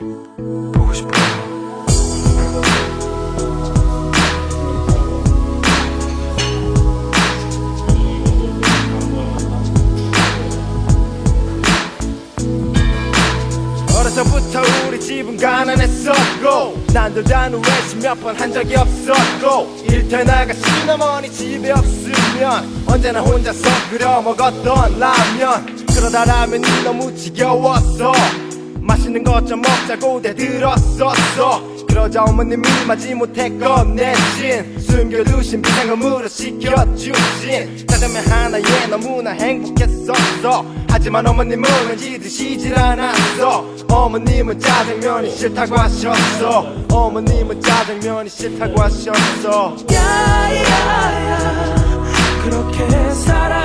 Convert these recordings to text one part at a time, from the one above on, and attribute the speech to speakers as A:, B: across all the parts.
A: 보고 싶어. 어려서부터 우리 집은 가난했었고 난도 단우회식 몇번 한 적이 없었고 일터에 나가 시어머니 집에 없으면 언제나 혼자서 끓여 먹었던 라면. 그러다 라면이 너무 지겨웠어. 맛있는 것 좀 먹자고 대들었었어. 그러자 어머님이 마지못해 꺼내신 숨겨두신 비상금으로 시켜주신. 짜장면 하나에 너무나 행복했었어. 하지만 어머님은 왠지 드시질 않았어. 어머님은 짜장면이 싫다고 하셨어. 어머님은 짜장면이 싫다고 하셨어.
B: 야야야. 그렇게 살아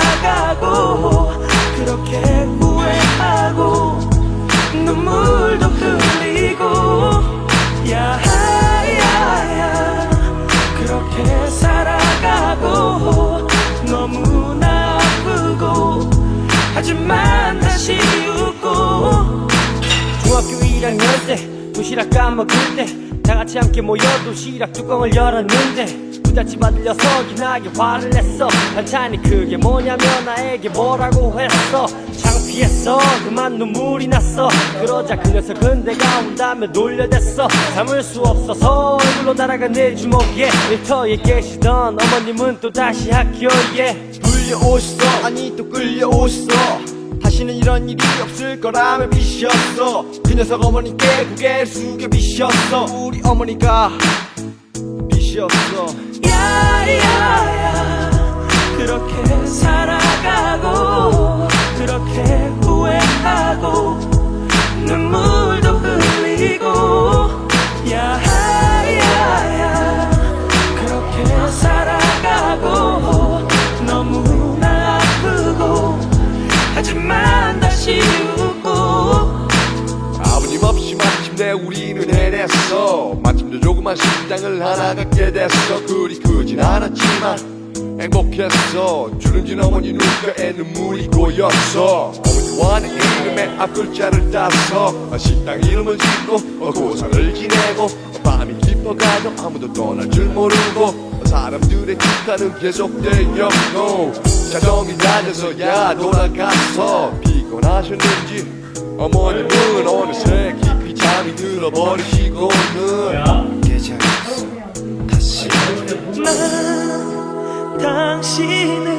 B: 도시락 까먹을 때 다같이 함께 모여 도시락 뚜껑을 열었는데 부잣집 아들 녀석이 나게 화를 냈어. 반찬이 그게 뭐냐면 나에게 뭐라고 했어. 창피했어. 그만 눈물이 났어. 그러자 그 녀석은 내가 온다며 놀려댔어. 참을 수 없어서 얼굴로 날아간 내 주먹에 일터에 계시던 어머님은 또다시 학교에
A: 불려오셨어. 아니 또 끌려오셨어. 다시는 이런 일이 없을 거라며 비셨어. 그 녀석 어머니께 고개를 숙여 비셨어. 우리 어머니가 비셨어.
B: 야야야. 그렇게 살아
C: 조그만 식당을 하나 갖게 됐어. 그리 크진 않았지만 행복했어. 주름진 어머니 눈가에 눈물이 고였어. 어머니와 내 이름의 앞글자를 따서 식당 이름을 짓고 어, 고사를 지내고 밤이 깊어가도 아무도 떠날 줄 모르고 사람들의 축하는 계속되었고 자정이 낮아서야 돌아가서 피곤하셨는지 어머님은 어느새 깊이 잠이 들어버리시고는
B: 당신을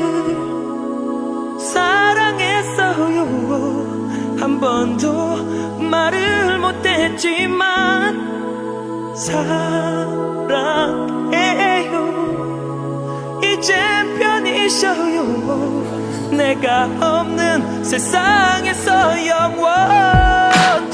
B: 사랑했어요. 한 번도 말을 못했지만 사랑해요. 이젠 편히 쉬어요. 내가 없는 세상에서 영원